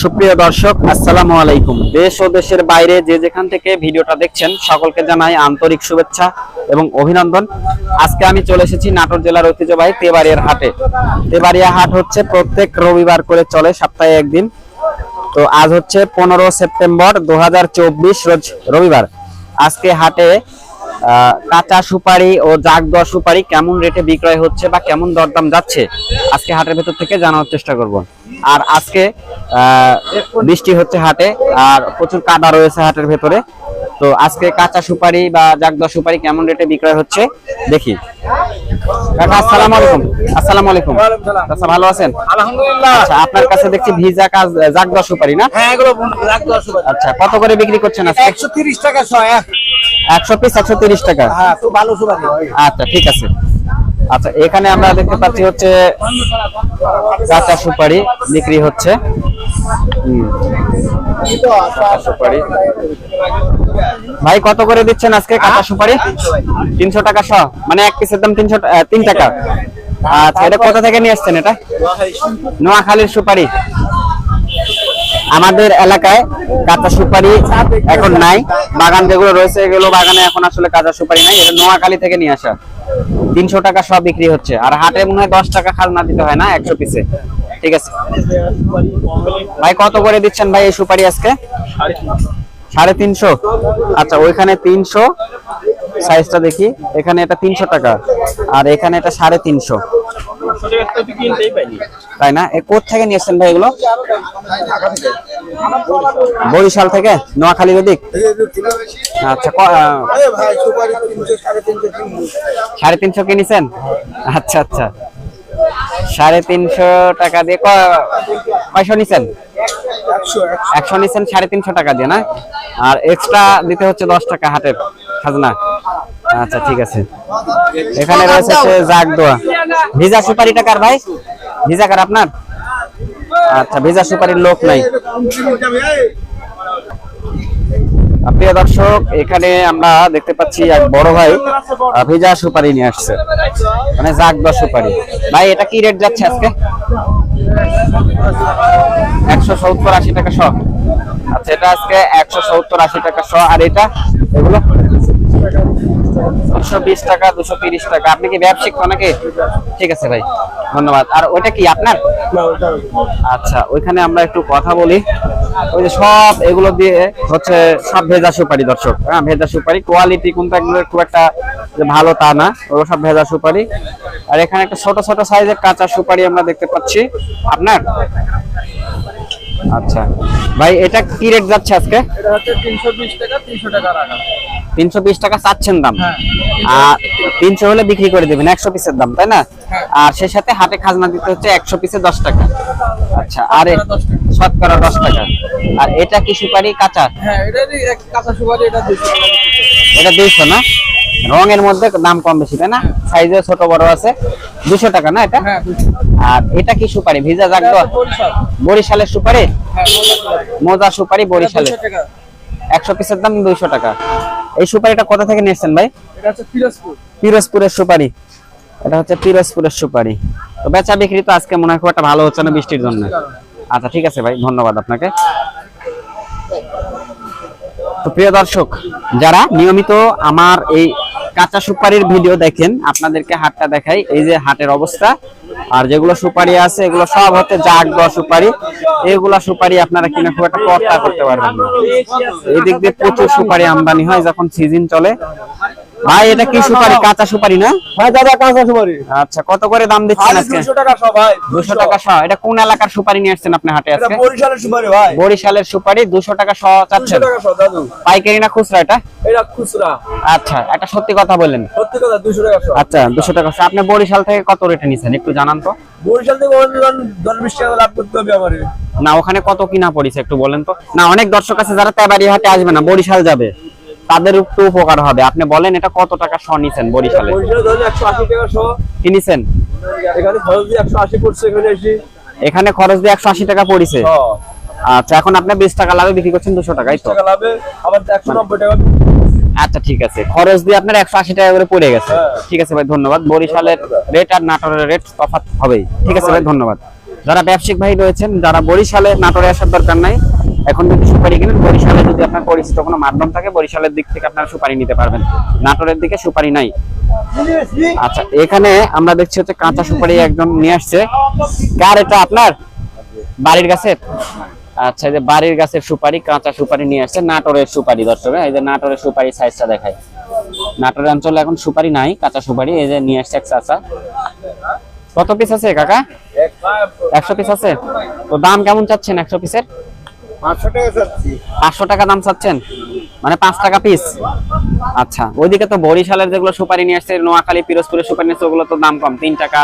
সুপ্রিয় দর্শক, আসসালামু আলাইকুম। দেশ ও দেশের বাইরে যে যেখান থেকে ভিডিওটা দেখছেন, সকলকে জানাই আন্তরিক শুভেচ্ছা এবং অভিনন্দন। আজকে আমি চলে এসেছি নাটোর জেলার ঐতিহ্যবাহী তেবাড়িয়ার হাটে। তেবাড়িয়া হাট হচ্ছে প্রত্যেক রবিবার করে চলে, সপ্তাহে একদিন। তো আজ হচ্ছে পনেরো সেপ্টেম্বর দু হাজার চব্বিশ রোজ রবিবার। আজকে হাটে কাঁচা সুপারি ও জাগ দেওয়া সুপারি কেমন রেটে বিক্রয় হচ্ছে বা কেমন দরদাম যাচ্ছে, আজকে হাটের ভেতর থেকে জানার চেষ্টা করব। আর আজকে বৃষ্টি হচ্ছে হাটে আর প্রচুর কাদা রয়েছে হাটের ভেতরে। তো আজকে কাঁচা সুপারি বা জাগ দেওয়া সুপারি কেমন রেটে বিক্রয় হচ্ছে? দেখি। কাকা আসসালামু আলাইকুম। আসসালামু আলাইকুম। আচ্ছা ভালো আছেন? আলহামদুলিল্লাহ। আচ্ছা আপনার কাছে দেখছি ভিজা কাজ সুপারি না? হ্যাঁ এগুলো আচ্ছা কত করে বিক্রি করছেন আজকে? টাকা পিস হ্যাঁ তো ভালো সুপারি। আচ্ছা ঠিক আছে। আচ্ছা এখানে আমরা দেখতে পাচ্ছি হচ্ছে কাঁচা সুপারি বিক্রি হচ্ছে। ভাই, কত করে দিচ্ছেন আজকে কাঁচা সুপারি? তিনশো টাকা শ। মানে এক পিসের দাম তিনশো তিন টাকা। আচ্ছা এটা কোথা থেকে নিয়ে আসছেন এটা? নোয়াখালীর সুপারি। আমাদের এলাকায় কাঁচা সুপারি এখন নাই। বাগান যেগুলো রয়েছে, এগুলো বাগানে এখন আসলে কাঁচা সুপারি নাই। এটা নোয়াখালী থেকে নিয়ে আসা। তিনশো টাকা সব বিক্রি হচ্ছে। আর হাটে মনে হয় দশ টাকা খাল না দিতে হয় না, একশো পিসে। ঠিক আছে। ভাই, কত করে দিচ্ছেন ভাই এই সুপারি আজকে? সাড়ে তিনশো। আচ্ছা ওইখানে তিনশো। সাইজটা দেখি। এখানে এটা তিনশো টাকা। আর এখানে এটা সাড়ে তিনশো। তাই না? এ কোথা থেকে নিয়ে এসছেন ভাই এগুলো? বরিশাল থেকে? নোয়াখালীর ওদিক? আচ্ছা সাড়ে তিনশো কিনেছেন আচ্ছা আচ্ছা। সাড়ে তিনশো টাকা দিয়ে কয়শো নিছেন? একশো নিছেন সাড়ে তিনশো টাকা দিয়ে না? আর এক্সট্রা দিতে হচ্ছে দশ টাকা হাটের খাজনা। আচ্ছা ঠিক আছে। এখানে রয়েছে জাগ দোয়া ভিজা সুপারি টাকার ভাই? ভিজা কার আপনার? আচ্ছা ভিজা সুপারির লোক নাই। প্রিয় দর্শক, এখানে আমরা দেখতে পাচ্ছি এক বড় ভাই ভিজা সুপারি নিয়ে আসছে। মানে জাগ দশ সুপারি। ভাই, এটা কি রেট যাচ্ছে আজকে? একশো সত্তর আশি টাকা শ। আচ্ছা এটা আজকে একশো সত্তর আশি টাকা শ। আর এটা? এগুলো? দুশো বিশ টাকা, দুশো তিরিশ টাকা। আপনি কি ব্যবসায়িক নাকি? ঠিক আছে ভাই। ধন্যবাদ। আর ওইটা কি আপনার? আচ্ছা ওইখানে আমরা একটু কথা বলি। ওই যে সব এগুলো দিয়ে হচ্ছে সব ভেজা সুপারি দর্শক। হ্যাঁ ভেজা সুপারি। কোয়ালিটি কিন্তু একদম খুব একটা ভালো তা না। ওগুলো সব ভেজা সুপারি। আর এখানে একটা ছোট ছোট সাইজের কাঁচা সুপারি আমরা দেখতে পাচ্ছি। আপনার? আচ্ছা। ভাই এটা কি রেট যাচ্ছে আজকে? এটা হচ্ছে তিনশো বিশ টাকা তিনশো টাকা রাখা। তিনশো বিশ টাকা চাচ্ছেন দাম। হ্যাঁ। আর তিনশো হলে বিক্রি করে দেবেন একশো পিসের দাম তাই না? হ্যাঁ। আর সেই সাথে হাটে খাজনা দিতে হচ্ছে একশো পিসে দশ টাকা। আচ্ছা আর। শতকরা দশ টাকা। আর এটা কি সুপারি কাঁচা? হ্যাঁ এটা দুইশো না? রঙের মধ্যে দাম কম বেশি তাই না? সাইজে ছোট বড় আছে। দুশো টাকা না এটা? আর এটা কি সুপারি? ভিজা জাগ বরিশালের সুপারি? হ্যাঁ মোজা সুপারি। বরিশালের। 200 টাকা। একশো পিসের দাম দুইশো টাকা। এই সুপারিটা কোথা থেকে নিয়েছেন ভাই? এটা হচ্ছে পিরোজপুর। পিরোজপুরের সুপারি। এটা হচ্ছে পিরোজপুরের সুপারি। তো বেচা বিক্রি তো আজকে মনে হয় খুব একটা ভালো হচ্ছে না বৃষ্টির জন্য। আচ্ছা ঠিক আছে ভাই ধন্যবাদ আপনাকে। তো প্রিয় দর্শক যারা নিয়মিত আমার এই কাঁচা সুপারির ভিডিও দেখেন, আপনাদেরকে হাটটা দেখাই, এই যে হাটের অবস্থা। আর যেগুলো সুপারি আছে, এগুলো সব হচ্ছে জাগ দেওয়া সুপারি। এগুলা সুপারি আপনারা কিনে খুব একটা কর্তা করতে পারবেন না। এই দিক দিয়ে প্রচুর সুপারি আমদানি হয় যখন সিজন চলে। ভাই এটা কি সুপারি? কাঁচা সুপারি না? হ্যাঁ দাদা কাঁচা সুপারি। আচ্ছা কত করে দাম দিচ্ছেন আজকে? দুশো টাকা সবাই দুশো টাকা শ এটা কোন এলাকার সুপারি নিয়ে আসছেন আপনি হাটে এটা বরিশালের সুপারি ভাই। বরিশালের সুপারি দুশো টাকা শ দুশো চাচ্ছেন টাকা সব দাদু। পাইকারি না খুচরা এটা? এটা খুচরা। আচ্ছা একটা সত্যি কথা বললেন সত্যি কথা দুশো টাকা সব আচ্ছা দুশো টাকা শ। আপনি বরিশাল থেকে কত রেটে নিছেন? একটু জানান তো। বরিশাল থেকে অন্য দশ বিশ টাকা লাভ করতে হবে আমারে। না ওখানে কত কিনা পড়িছে একটু বলেন তো। না অনেক দর্শক আছে যারা তেবাড়ি হাটে আসবে না বরিশাল যাবে। তাদের একটু উপকার হবে। আপনি বলেন এটা কত টাকা শ নিছেন বরিশালে? কিনেছেন এখানে খরচ দিয়ে একশো আশি টাকা পড়িছে। আচ্ছা এখন আপনি বিশ টাকা লাভে বিক্রি করছেন দুশো টাকাই তো? আচ্ছা ঠিক আছে। খরচ দিয়ে আপনার একশো আশি টাকা করে পড়ে গেছে। হ্যাঁ। ঠিক আছে ভাই ধন্যবাদ। বরিশালের রেট আর নাটোরের রেট তফাৎ হবেই। ঠিক আছে ভাই ধন্যবাদ। যারা ব্যবসায়িক ভাই রয়েছেন যারা বরিশালে নাটোরে আসার দরকার নাই এখন যদি সুপারি কিনেন, বরিশালে যদি আপনার পরিচিত কোনো মাধ্যম থাকে, বরিশালের দিক থেকে আপনারা সুপারি নিতে পারবেন। নাটোরের দিকে সুপারি নাই। আচ্ছা এখানে আমরা দেখছি হচ্ছে কাঁচা সুপারি একজন নিয়ে আসছে। কার এটা আপনার? বাড়ির গাছের? আচ্ছা এই যে বাড়ির গাছের সুপারি, কাঁচা সুপারি নিয়ে আসছে, নাটোরের সুপারি দর্শক এই যে নাটোরের সুপারি সাইজটা দেখায় নাটোরের অঞ্চলে এখন সুপারি নাই, কাঁচা সুপারি, এই যে নিয়ে আসছে এক কত পিস আছে কাকা? একশো পিস আছে? তো দাম কেমন চাচ্ছেন একশো পিসের পাঁচশো টাকা দাম চাচ্ছেন? মানে পাঁচ টাকা পিস আচ্ছা ওইদিকে তো বরিশালের যেগুলো সুপারি নিয়ে আসছে নোয়াখালী পিরোজপুরের সুপারি নিয়ে ওগুলো তো দাম কম তিন টাকা।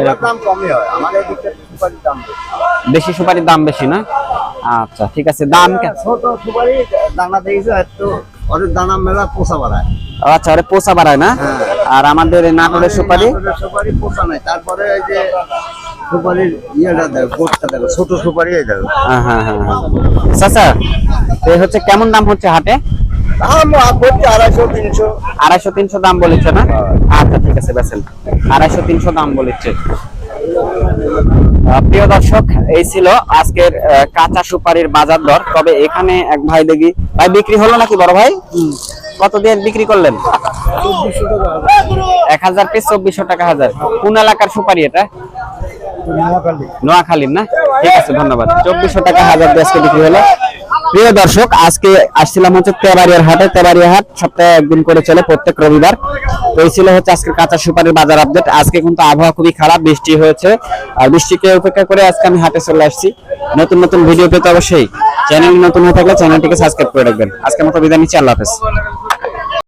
এটার দাম কমই হয় আমাদের দিকটা সুপারির দাম বেশি। সুপারির দাম বেশি না? আচ্ছা ঠিক আছে দাম ছোট সুপারি দানা দেখেছ একটু ওদের দানা মেলা পোষা বাড়ায়। আচ্ছা ওরে পোষা বাড়ায় না? আর আমাদের নাটোরের সুপারি? সুপারি পোষা নাই তারপরে এই যে সুপারির ইয়েটা দেখো গোটটা দেখো ছোট সুপারি এই দেখো। হ্যাঁ হ্যাঁ হ্যাঁ হ্যাঁ। চাচা হচ্ছে কেমন দাম হচ্ছে হাটে? দাম করছে আড়াইশো তিনশো। আড়াইশো তিনশো দাম বলেছে না? আচ্ছা ঠিক আছে বেসেন আড়াইশো তিনশো দাম বলেছে। প্রিয় দর্শক এই ছিল আজকের কাঁচা সুপারির বাজার দর। তবে এখানে এক ভাই দেখি ভাই বিক্রি হলো নাকি বড় ভাই? কত দিয়ে বিক্রি করলেন? এক হাজার পিস চব্বিশশো টাকা হাজার। কোন এলাকার সুপারি এটা? নোয়াখালীর না? ঠিক আছে, ধন্যবাদ। চব্বিশশো টাকা হাজার আজকে বিক্রি হলো। প্রিয় দর্শক, আজকে আসছিলাম হচ্ছে তেবাড়িয়ার হাটে। তেবাড়িয়া হাট সপ্তাহে একদিন করে চলে প্রত্যেক রবিবার। তো এই ছিল হচ্ছে আজকে কাঁচা সুপারির বাজার আপডেট আজকে কিন্তু আবহাওয়া খুবই খারাপ, বৃষ্টি হয়েছে। আর বৃষ্টিকে উপেক্ষা করে আজকে আমি হাটে চলে আসছি। নতুন নতুন ভিডিও পেতে অবশ্যই চ্যানেল নতুন হয়ে থাকলে চ্যানেলটিকে সাবস্ক্রাইব করে রাখবেন। আজকের মতো বিদায় নিচ্ছি, আল্লাহ হাফেজ।